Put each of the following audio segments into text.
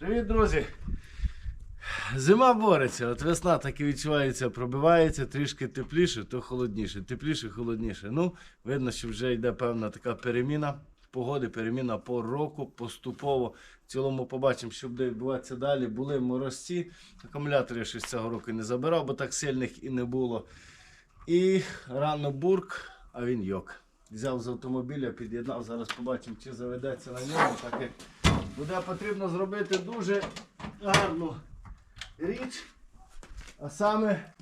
Привіт, друзі! Зима бореться, от весна так і відчувається, пробивається трішки тепліше, то холодніше, тепліше, холодніше. Ну, видно, що вже йде певна така переміна погоди, переміна по року, поступово. В цілому побачимо, що буде відбуватися далі. Були морозці, акумулятори я щось цього року не забирав, бо так сильних і не було. І рано бурк, а він йок. Взяв з автомобіля, під'єднав, зараз побачимо, чи заведеться на ньому, так як буде потрібно зробити дуже гарну річ. А саме.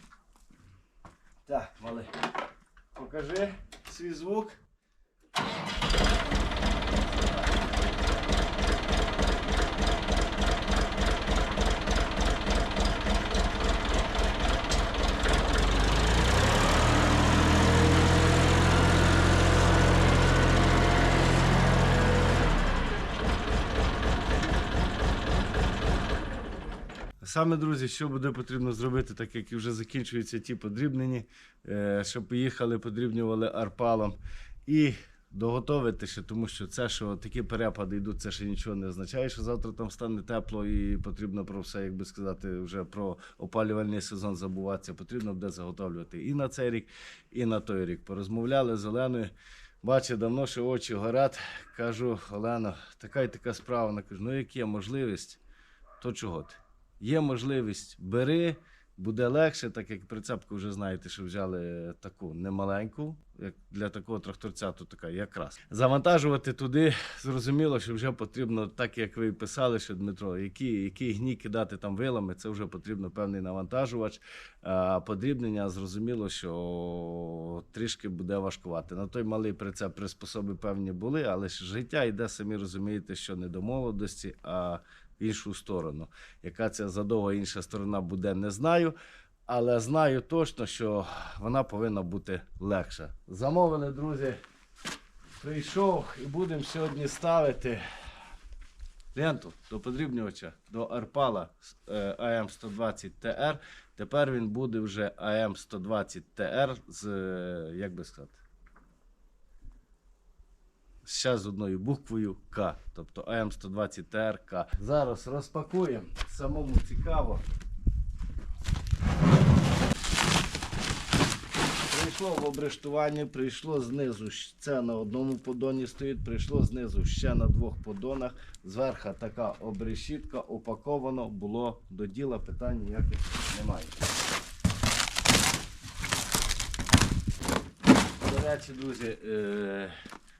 Так, малий. Покажи свій звук. Саме, друзі, що буде потрібно зробити, так як вже закінчуються ті подрібнені, е, щоб поїхали, подрібнювали арпалом. І доготовити ще, тому що це, що такі перепади йдуть, це ще нічого не означає, що завтра там стане тепло і потрібно про все, як би сказати, вже про опалювальний сезон забуватися. Потрібно буде заготовлювати і на цей рік, і на той рік. Порозмовляли з Оленою. Бачу, давно що очі горять. Кажу, Олено, така і така справа. Вона каже, ну як є можливість, то чого ти? Є можливість, бери, буде легше, так як прицепку вже знаєте, що взяли таку немаленьку, як для такого тракторця, то така якраз. Завантажувати туди, зрозуміло, що вже потрібно, так як ви писали, що Дмитро, які, які гні кидати там вилами, це вже потрібно певний навантажувач. А подрібнення, зрозуміло, що трішки буде важкувати. На той малий прицеп приспособи певні були, але ж життя йде, самі розумієте, що не до молодості, а в іншу сторону. Яка ця задова інша сторона буде, не знаю. Але знаю точно, що вона повинна бути легша. Замовили, друзі. Прийшов і будемо сьогодні ставити ленту до подрібнювача до Арпала е, АМ120TR. Тепер він буде вже АМ120TR з, е, як би сказати, ще з одною буквою К, тобто АМ120ТРК. Зараз розпакуємо. Самому цікаво. Прийшло в обрештування, прийшло знизу, це на одному подоні стоїть, прийшло знизу ще на двох подонах. Зверху така обрешітка, упаковано, було до діла, питань ніяких немає. До речі, друзі, е,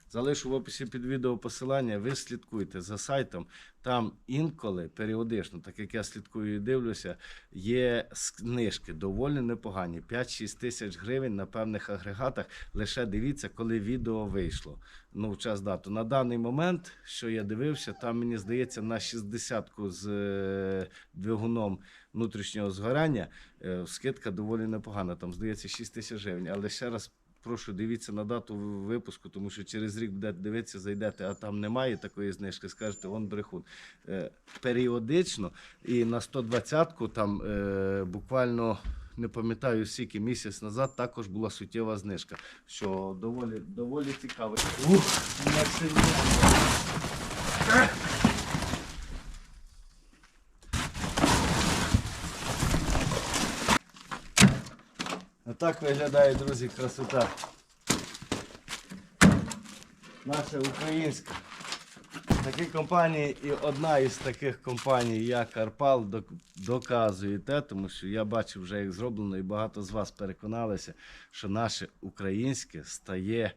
залишу в описі під відео посилання. Ви слідкуйте за сайтом. Там інколи періодично, так як я слідкую і дивлюся, є знижки доволі непогані. 5-6 тисяч гривень на певних агрегатах. Лише дивіться, коли відео вийшло. Ну, в час дату. На даний момент, що я дивився, там мені здається на 60-ку з е, двигуном внутрішнього згорання е, скидка доволі непогана. Там здається 6 тисяч гривень. Але ще раз прошу дивіться на дату випуску, тому що через рік будете дивитися, зайдете, а там немає такої знижки, скажете, он брехун. Е, періодично і на 120-ку там е, буквально. Не пам'ятаю скільки місяць назад також була суттєва знижка, що доволі, доволі цікаво. Ух, на Отак виглядає, друзі, красота. Наша українська. Такі компанії, і одна із таких компаній, як Арпал, док- доказує те, тому що я бачив вже як зроблено, і багато з вас переконалися, що наше українське стає,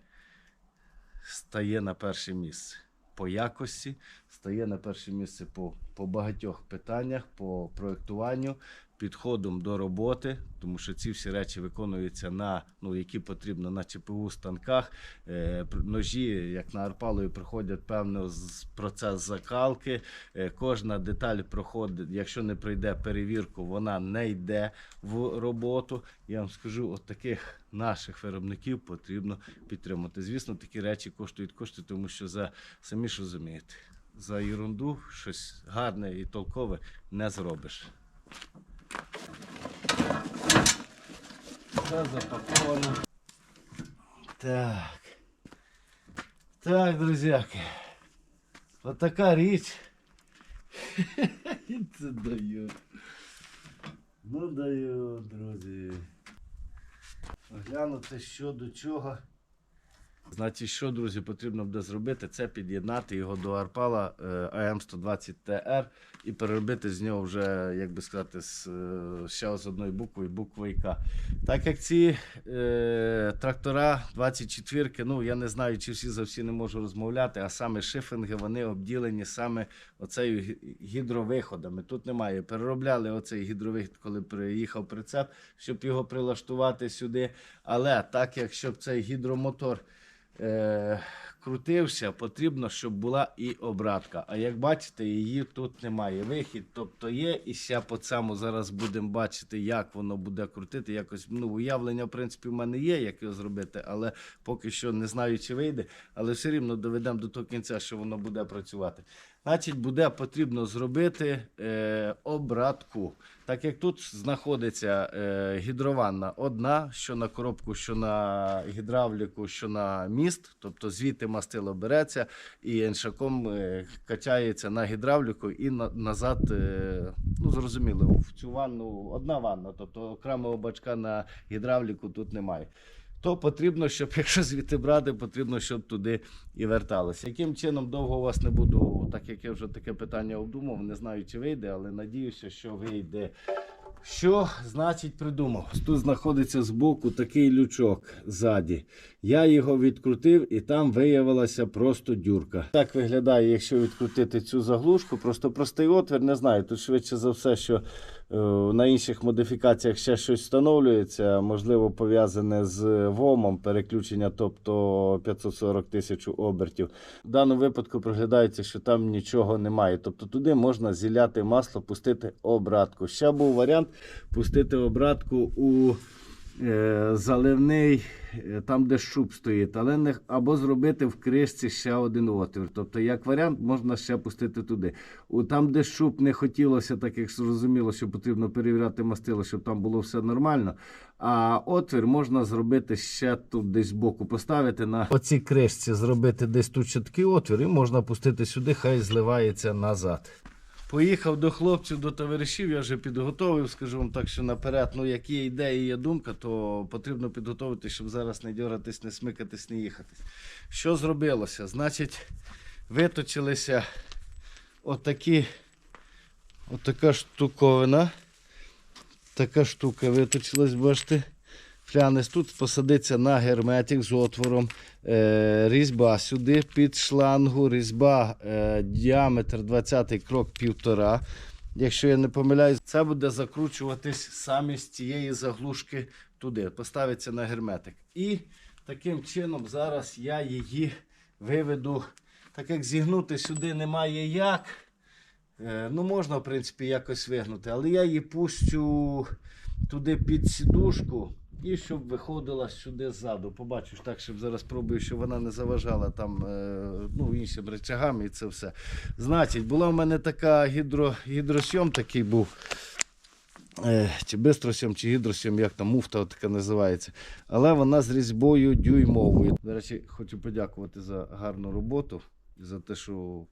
стає на перше місце по якості, стає на перше місце по, по багатьох питаннях, по проєктуванню, підходом до роботи, тому що ці всі речі виконуються на ну, які потрібно на ЧПУ станках. Е, ножі, як на Арпалові, проходять певний процес закалки. Е, кожна деталь проходить, якщо не пройде перевірку, вона не йде в роботу. Я вам скажу, от таких наших виробників потрібно підтримати. Звісно, такі речі коштують кошти, тому що за самі ж розумієте, за ерунду щось гарне і толкове не зробиш. Все запаковано. Так. Так, друзяки. От така річ. Це даю. Ну даю, друзі. Глянути, що до чого. Значить, що, друзі, потрібно буде зробити, це під'єднати його до Арпала е, АМ120ТР і переробити з нього вже, як би сказати, з, е, ще з одної букви, буквою К. Так як ці е, трактора 24, ну я не знаю, чи всі за всі не можу розмовляти, а саме шифинги, вони обділені саме оцею гідровиходами. Тут немає. Переробляли оцей гідровихід, коли приїхав прицеп, щоб його прилаштувати сюди. Але так як щоб цей гідромотор е, крутився, потрібно, щоб була і обратка. А як бачите, її тут немає. Вихід, тобто є, і ще по цьому зараз будемо бачити, як воно буде крутити. Якось ну, уявлення, в принципі, в мене є, як його зробити, але поки що не знаю, чи вийде. Але все рівно доведемо до того кінця, що воно буде працювати. Значить, буде потрібно зробити е, обратку. Так як тут знаходиться е, гідрованна одна, що на коробку, що на гідравліку, що на міст, тобто звідти мастило береться і іншаком е, качається на гідравліку і на, назад, е, ну зрозуміло, в цю ванну одна ванна, тобто окремого бачка на гідравліку тут немає. То потрібно, щоб якщо звідти брати, потрібно, щоб туди і верталося. Яким чином довго у вас не буду, так як я вже таке питання обдумав, не знаю, чи вийде, але надіюся, що вийде. Що значить придумав? Тут знаходиться збоку такий лючок ззаді. Я його відкрутив і там виявилася просто дюрка. Так виглядає, якщо відкрутити цю заглушку. Просто простий отвір, не знаю. Тут швидше за все, що на інших модифікаціях ще щось встановлюється, можливо, пов'язане з ВОМом, переключення, тобто 540 тисяч обертів. В даному випадку проглядається, що там нічого немає. Тобто туди можна зіляти масло, пустити обратку. Ще був варіант пустити обратку у е, заливний, е, там, де щуп стоїть, але не, або зробити в кришці ще один отвір. Тобто, як варіант, можна ще пустити туди. У, там, де щуп не хотілося, так як зрозуміло, що потрібно перевіряти мастило, щоб там було все нормально. А отвір можна зробити ще тут десь збоку поставити на оцій кришці, зробити десь тут ще такий отвір, і можна пустити сюди, хай зливається назад. Поїхав до хлопців, до товаришів, я вже підготовив, скажу вам так, що наперед, ну як є ідея, є думка, то потрібно підготовити, щоб зараз не дьоратись, не смикатись, не їхатись. Що зробилося? Значить, виточилися отакі, отака штуковина. Така штука виточилась, бачите. Флянець тут посадиться на герметик з отвором. Е, різьба сюди під шлангу, різьба е, діаметр 20 крок 1,5. Якщо я не помиляюсь, це буде закручуватись саме з цієї заглушки туди. Поставиться на герметик. І таким чином зараз я її виведу. Так як зігнути сюди немає як. Е, Ну, можна, в принципі, якось вигнути, але я її пущу туди під сідушку і щоб виходила сюди ззаду. Побачиш так, щоб зараз спробую, щоб вона не заважала там е, ну, іншим речагам і це все. Значить, була в мене така гідро, гідросйом такий був. Е, чи бистросйом, чи гідросйом, як там муфта така називається. Але вона з різьбою дюймовою. До речі, хочу подякувати за гарну роботу, за те, що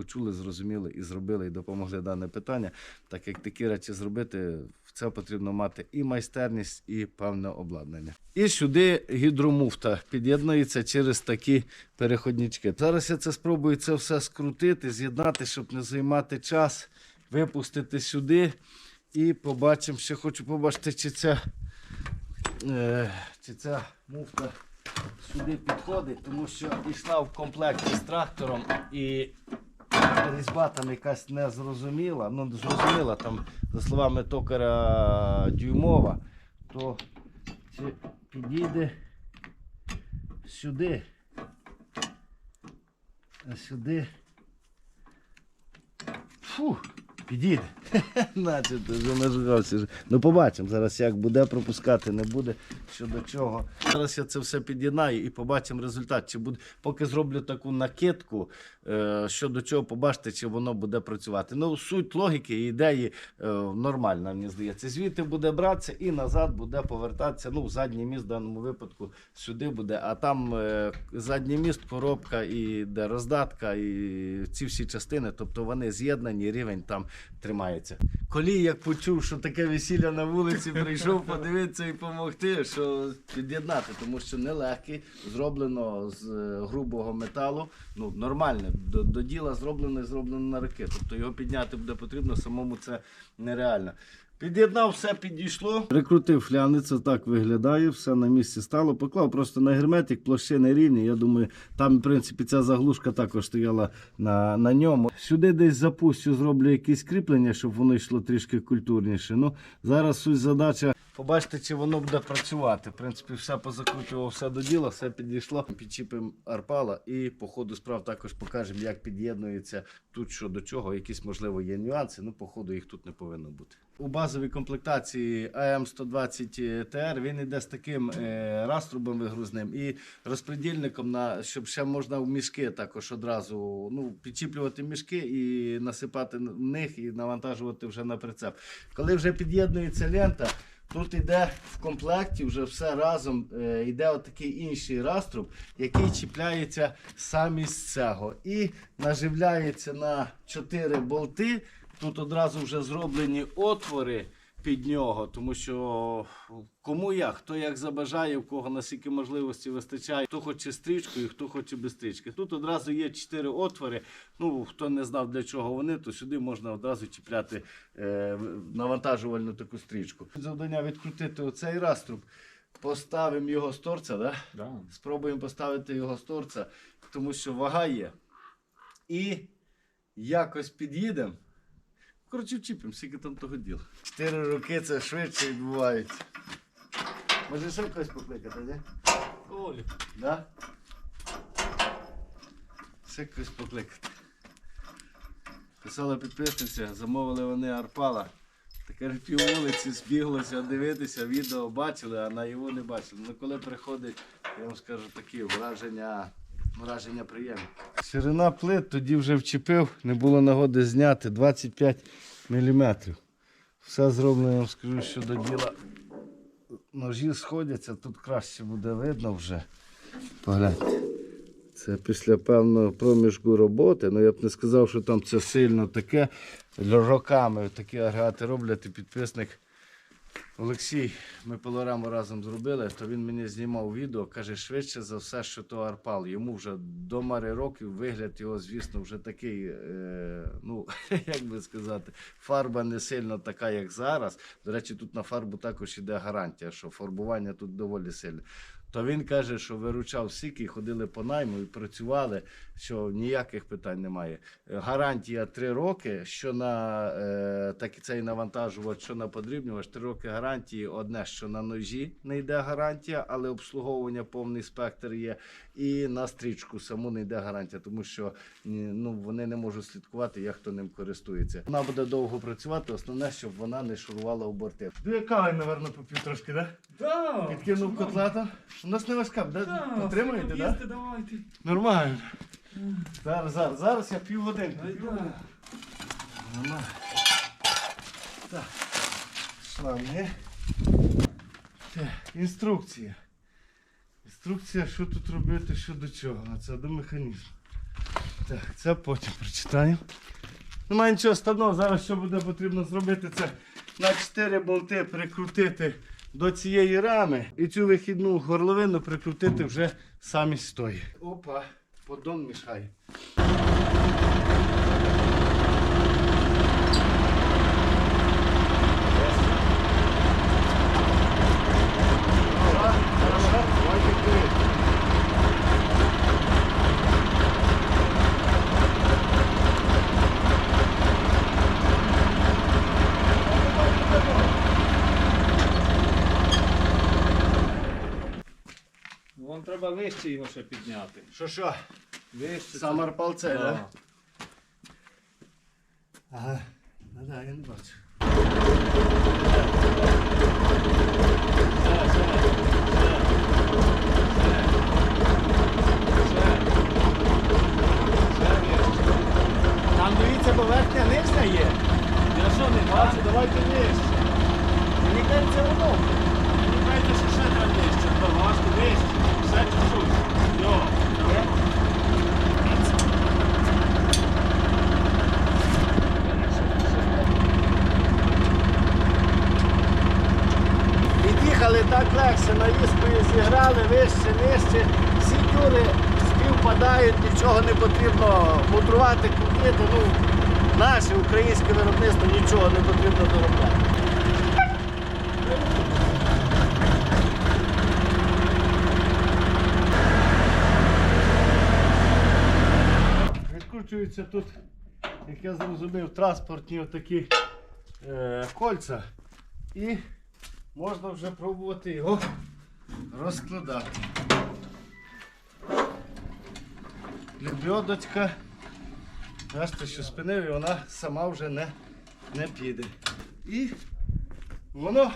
почули, зрозуміли і зробили, і допомогли дане питання. Так як такі речі зробити, це потрібно мати і майстерність, і певне обладнання. І сюди гідромуфта під'єднується через такі переходнички. Зараз я це спробую це все скрутити, з'єднати, щоб не займати час, випустити сюди. І побачимо, ще хочу побачити, чи ця, е, чи ця муфта сюди підходить, тому що йшла в комплекті з трактором і різьба там якась незрозуміла, ну зрозуміла там, за словами токаря дюймова, то це підійде сюди. А сюди. Фу, підійде. Наче ти вже нажигався. Ну побачимо зараз, як буде пропускати, не буде. Щодо чого. Зараз я це все під'єднаю і побачимо результат. Чи буде, поки зроблю таку накидку, е, щодо чого побачите, чи воно буде працювати. Ну, суть логіки і ідеї е, нормальна, мені здається. Звідти буде братися і назад буде повертатися. Ну, в задній міст в даному випадку сюди буде, а там е, задній міст, коробка і де роздатка, і ці всі частини, тобто вони з'єднані, рівень там тримається. Колій, як почув, що таке весілля на вулиці, прийшов подивитися і допомогти, що під'єднати, тому що нелегкий, зроблено з е, грубого металу. Ну, нормальне, до, до діла зроблено і зроблено на руки. Тобто його підняти буде потрібно, самому це нереально. Під'єднав, все підійшло. Прикрутив фляницю, так виглядає, все на місці стало. Поклав просто на герметик, площини рівні. Я думаю, там, в принципі, ця заглушка також стояла на, на ньому. Сюди десь запустю, зроблю якісь кріплення, щоб воно йшло трішки культурніше. Ну, зараз суть задача. Побачите, чи воно буде працювати. В принципі, все позакручував, все до діла, все підійшло. Підчіпимо арпала і по ходу справ також покажемо, як під'єднується тут що до чого. Якісь, можливо, є нюанси, ну, по ходу їх тут не повинно бути. У базовій комплектації АМ120ТР він йде з таким е, раструбом вигрузним і розпредільником, на, щоб ще можна в мішки також одразу ну, підчіплювати мішки і насипати в них і навантажувати вже на прицеп. Коли вже під'єднується лента, Тут йде в комплекті вже все разом, е, йде отакий інший раструб, який чіпляється самість цього. І наживляється на 4 болти. Тут одразу вже зроблені отвори під нього, тому що кому як, хто як забажає, в кого наскільки можливості вистачає, хто хоче стрічкою, хто хоче без стрічки. Тут одразу є 4 отвори. Ну, хто не знав для чого вони, то сюди можна одразу чіпляти е, навантажувальну таку стрічку. Завдання відкрутити оцей раструб. Поставимо його з торця, да? Да. спробуємо поставити його з торця, тому що вага є. І якось під'їдемо. Коротше, вчіпимо, скільки там того діла. Чотири роки це швидше відбувається. Може ще когось покликати, не? Олі. Да? Ще когось покликати. Писала підписниця, замовили вони Арпала. Таке пів вулиці збіглося дивитися, відео бачили, а на його не бачили. Ну коли приходить, я вам скажу такі враження, враження приємні. Ширина плит тоді вже вчепив, не було нагоди зняти 25 мм. Все зроблено, я вам скажу, що до діла ножі сходяться, тут краще буде видно вже. Погляньте. Це після певного проміжку роботи. Ну я б не сказав, що там це сильно таке. Роками такі агрегати роблять і підписник Олексій, ми пилораму разом зробили, то він мені знімав відео, каже, швидше за все, що то Арпал. Йому вже до мари років вигляд його, звісно, вже такий, е, ну, як би сказати, фарба не сильно така, як зараз. До речі, тут на фарбу також іде гарантія, що фарбування тут доволі сильне. То він каже, що виручав сіки, ходили по найму і працювали, що ніяких питань немає. Гарантія 3 роки, що на е, так, цей навантажувач, що на подрібнювач, 3 роки гарантії. Одне, що на ножі не йде гарантія, але обслуговування повний спектр є. І на стрічку саму не йде гарантія, тому що ні, ну, вони не можуть слідкувати, як хто ним користується. Вона буде довго працювати, основне, щоб вона не шурувала у борти. Дві кави, напевно, попів трошки, так? Да. Підкинув котлета. У нас не важка, да? Потримаєте. Да? їсти давайте. Нормально. Зараз, зараз, зараз я півгодинки. Нормально. Так. Шланги. Так, інструкція. Інструкція, що тут робити, що до чого. А це до механізму. Так, це потім прочитаємо. Немає нічого складного, зараз що буде потрібно зробити, це на 4 болти прикрутити до цієї рами і цю вихідну горловину прикрутити вже самі стої. Опа, подон мішає. Треба вище його ще підняти. Що що? Вище. Сам арпал цей, Да. Ага. Да, я не бачу. Там дивіться, поверхня нижня є. Я що не Бачу, давайте нижче. Мені кажеться, воно. Мені кажеться, що ще треба нижче. Від'їхали так легше, навіскою зіграли, вище, нижче. Всі тюри співпадають, нічого не потрібно мудрувати, крутити. Ну, наше українське виробництво нічого не потрібно доробляти. Відкручуються тут, як я зрозумів, транспортні отакі е, кольця. І можна вже пробувати його розкладати. Лебедочка. Бачите, що спинив і вона сама вже не, не піде. І воно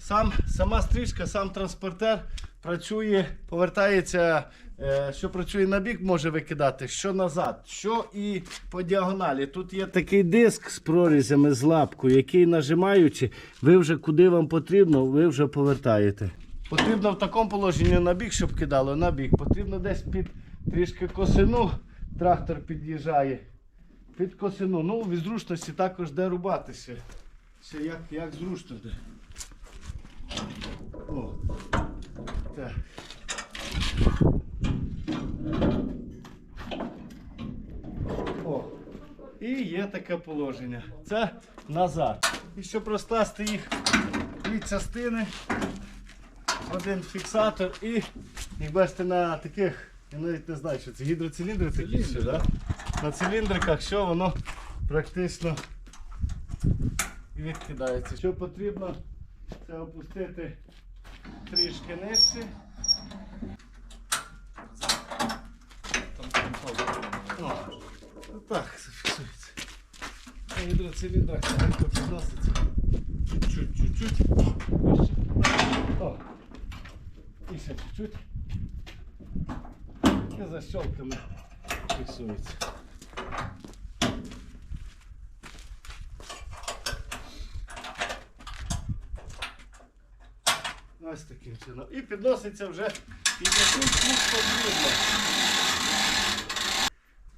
сам, сама стрічка, сам транспортер працює, повертається, е, що працює на бік, може викидати, що назад, що і по діагоналі. Тут є такий диск з прорізями з лапкою, який нажимаючи, ви вже куди вам потрібно, ви вже повертаєте. Потрібно в такому положенні на бік, щоб кидало на бік. Потрібно десь під трішки косину. Трактор під'їжджає. Під косину. Ну, від зручності також де рубати ще. Ще як, як зручно де. О. Так. О. І є таке положення. Це назад. І щоб розкласти їх дві частини, один фіксатор і, як бачите, на таких, я навіть не знаю, що це гідроциліндри такі ще, да? на циліндриках, що воно практично відкидається. Що потрібно, це опустити трішки нижче. О, так, зафіксується. На гідроциліндрах легко підноситься. Чуть-чуть, чуть-чуть. Вище. О. І ще чуть-чуть. І защолками фіксується. Ось таким чином. І підноситься вже під якусь потрібно.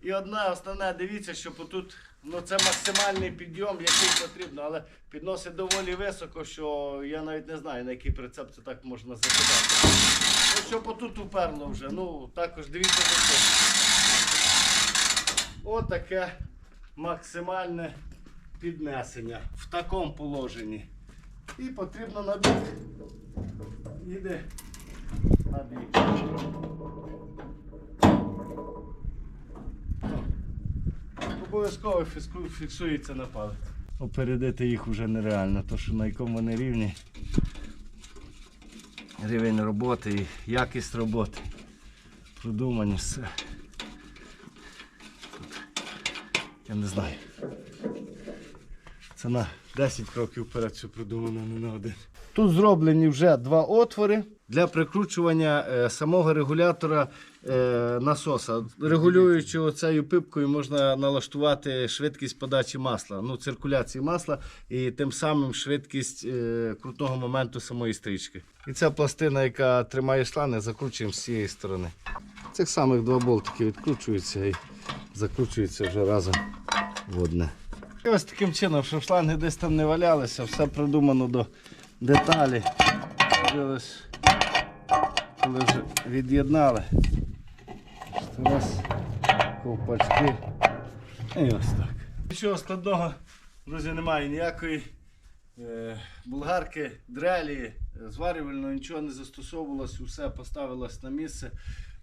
І одна основна, дивіться, що тут ну, це максимальний підйом, який потрібно, але підносить доволі високо, що я навіть не знаю, на який прицеп це так можна закидати. Ну, щоб отут уперло вже, ну також дивіться за це. Отаке максимальне піднесення в такому положенні. І потрібно на бік. Іде на бік. Обов'язково фіксується на палець. Опередити їх вже нереально, то що на якому вони рівні. Рівень роботи і якість роботи. Продумані все. Тут, я не знаю. Це на 10 кроків вперед все продумано, не на один. Тут зроблені вже два отвори для прикручування е, самого регулятора е, насоса. Регулюючи оцею пипкою, можна налаштувати швидкість подачі масла, ну, циркуляції масла і тим самим швидкість е, крутного моменту самої стрічки. І ця пластина, яка тримає шланги, закручуємо з цієї сторони. Цих самих два болтики відкручуються і закручуються вже разом в одне. І ось таким чином, щоб шланги десь там не валялися, все продумано до деталі. Коли вже від'єднали. Раз, ковпачки. І ось так. Нічого складного, друзі, немає ніякої е, булгарки, дрелі, зварювального, нічого не застосовувалось, усе поставилось на місце.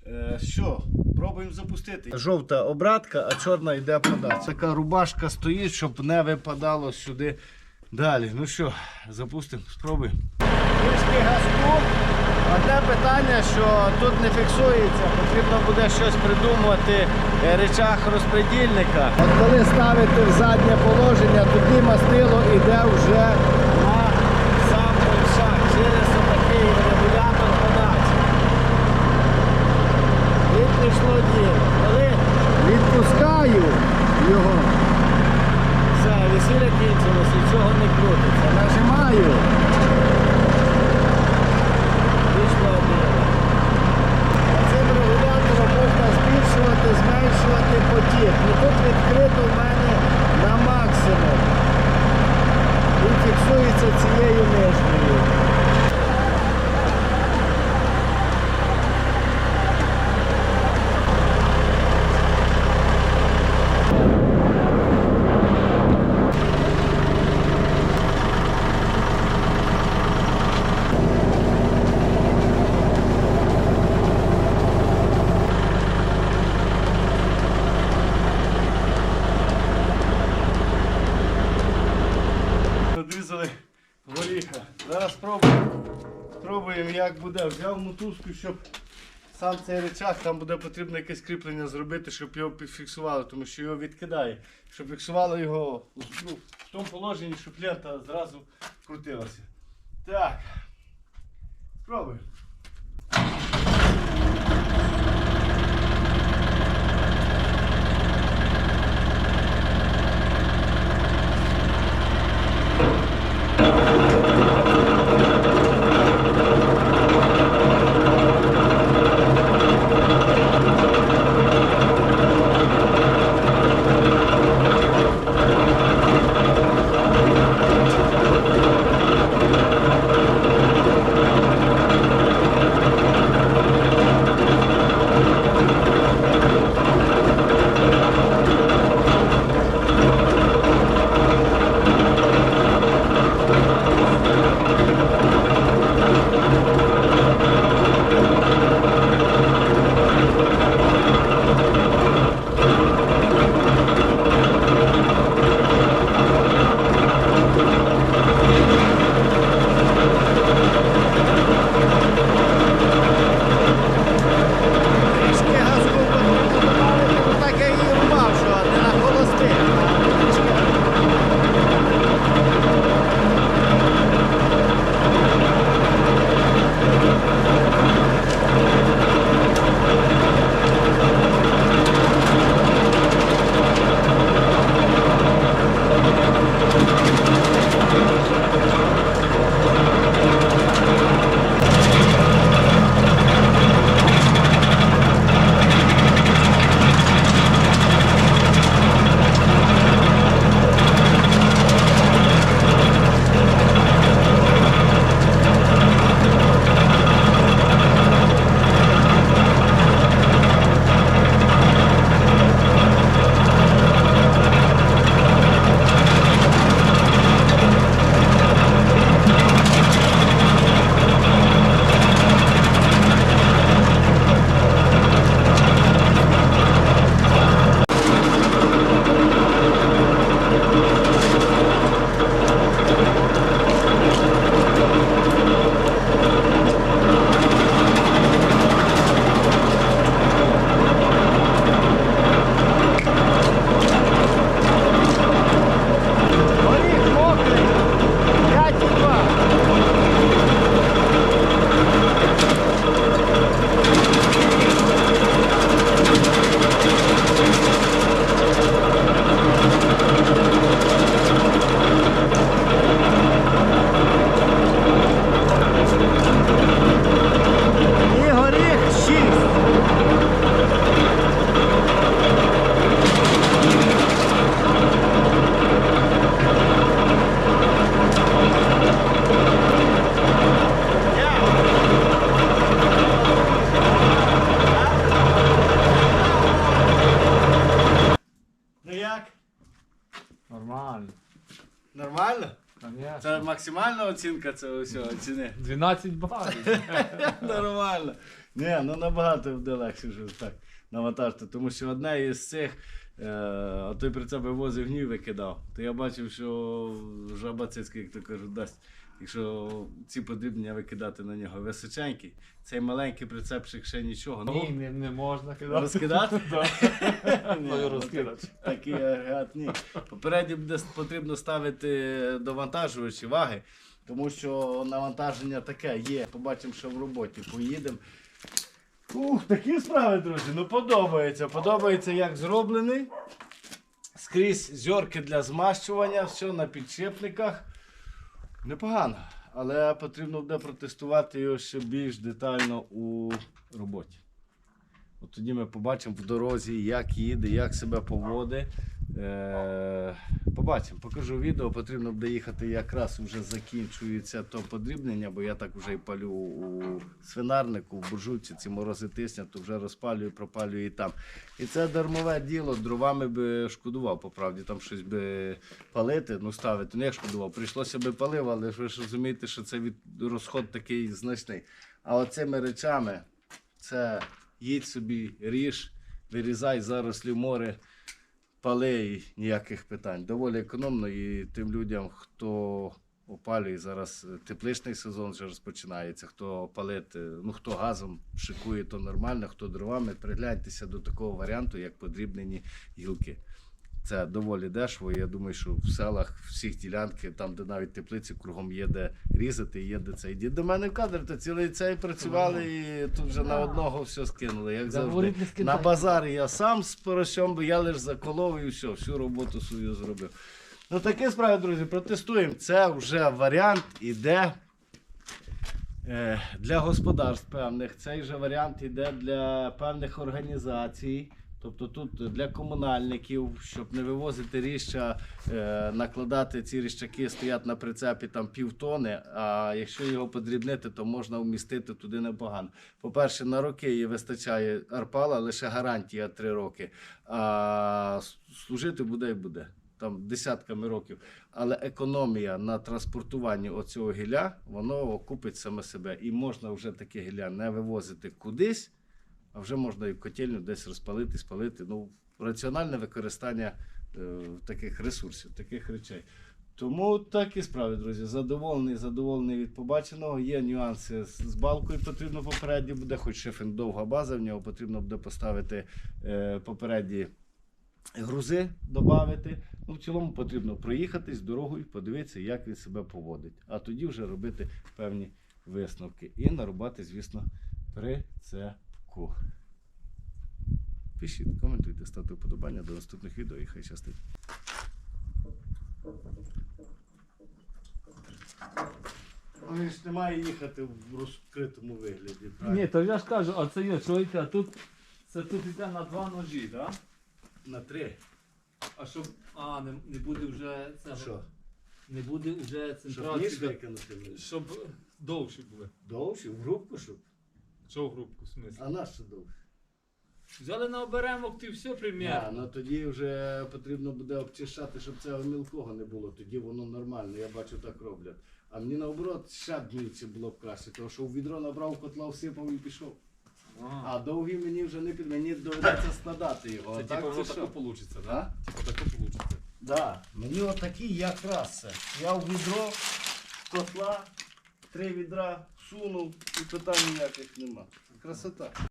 Е, що, пробуємо запустити. Жовта обратка, а чорна йде подача. Така рубашка стоїть, щоб не випадало сюди далі. Ну що, запустимо, спробуємо. Трішки газку. Одне питання, що тут не фіксується, потрібно буде щось придумувати е, речах розпредільника. От коли ставити в заднє положення, Шию його. Все, весілля кінчилось, нічого не крутиться. Нажимаю. Пішло Цим регулятором можна збільшувати, зменшувати потік. І тут відкрито в мене на максимум. Він фіксується цією нижньою. Як буде. Взяв мотузку, щоб сам цей речах, там буде потрібно якесь кріплення зробити, щоб його фіксували, тому що його відкидає. Щоб фіксувало його ну, в тому положенні, щоб лента зразу крутилася. Так. Спробуємо. Максимальна оцінка цього всього ціни. 12 балів. Нормально. Ні, ну набагато буде легше вже так навантажити. Тому що одне із цих, е, а той при себе возив гнів викидав. То я бачив, що жаба цицька, як то кажуть, дасть. Якщо ці подрібнення викидати на нього височенький, цей маленький прицепчик ще нічого. Ні, не, не можна кидати. Розкидати? Да. Ні, Ну, ну, розкидати. Такий агрегат ні. Попередньо буде потрібно ставити довантажувачі ваги, тому що навантаження таке є. Побачимо, що в роботі. Поїдемо. Ух, такі справи, друзі. Ну подобається. Подобається, як зроблений. Скрізь зьорки для змащування, все на підшипниках. Непогано. Але потрібно буде протестувати його ще більш детально у роботі. От тоді ми побачимо в дорозі, як їде, як себе поводить. Е, побачимо, покажу відео. Потрібно буде їхати якраз вже закінчується то подрібнення, бо я так вже і палю у свинарнику, в буржуйці, ці морози тиснять, то вже розпалюю, пропалюю і там. І це дармове діло, дровами би шкодував, по правді, там щось би палити, ну ставити, не шкодував. Прийшлося би палив, але ви ж розумієте, що це від розход такий значний. А оцими речами це їдь собі, ріж, вирізай зарослі море, пали і ніяких питань. Доволі економно і тим людям, хто опалює зараз е, тепличний сезон вже розпочинається. Хто палить, е, ну хто газом шикує, то нормально, хто дровами, пригляньтеся до такого варіанту, як подрібнені гілки. Це доволі дешево. Я думаю, що в селах всіх ділянки, там, де навіть теплиці кругом є де різати, є де це. Йди до мене в кадр, то цілий цей працювали і тут вже на одного все скинули. Як завжди. На базарі я сам з бо я лише заколов і все, всю роботу свою зробив. Ну такі справи, друзі, протестуємо. Це вже варіант іде е, для господарств певних. Цей же варіант іде для певних організацій. Тобто тут для комунальників, щоб не вивозити ріща, е, накладати ці ріщаки, стоять на прицепі там півтони, а якщо його подрібнити, то можна вмістити туди непогано. По-перше, на роки їй вистачає арпала, лише гарантія 3 роки. А служити буде і буде. Там десятками років. Але економія на транспортуванні оцього гілля, воно окупить саме себе. І можна вже таке гілля не вивозити кудись, а вже можна і котельню десь розпалити, спалити. Ну, раціональне використання е, таких ресурсів, таких речей. Тому так і справи, друзі. Задоволений, задоволений від побаченого. Є нюанси з, балкою, потрібно попередньо буде, хоч шифінг довга база, в нього потрібно буде поставити е, попередні грузи, додати. Ну, в цілому потрібно проїхатись дорогою, подивитися, як він себе поводить. А тоді вже робити певні висновки. І нарубати, звісно, прицепку. Пишіть, коментуйте, ставте вподобання до наступних відео і хай щастить. Ну, ж немає їхати в розкритому вигляді. Ні, то я ж кажу, а це є, чуєте, а тут це тут йде на два ножі, так? На три. А щоб. А, не, не буде вже цього. Що? Не буде вже Щоб ніж центрації. викинути? Щоб довші були. Довше, в групу, щоб. Що в грубку, в смислі? А на що довше? Взяли на оберемок, ти все примірно. ну тоді вже потрібно буде обчищати, щоб цього мілкого не було. Тоді воно нормально, я бачу, так роблять. А мені наоборот ще більше було б краще, тому що в відро набрав котла, всипав і пішов. А, А довгі мені вже не під мені доведеться складати його. це а типу воно це тако що? получиться, А? так? Типу тако получиться. Да. Мені отакі якраз це. Я в відро, котла, три відра сунув і питань ніяких нема. Красота.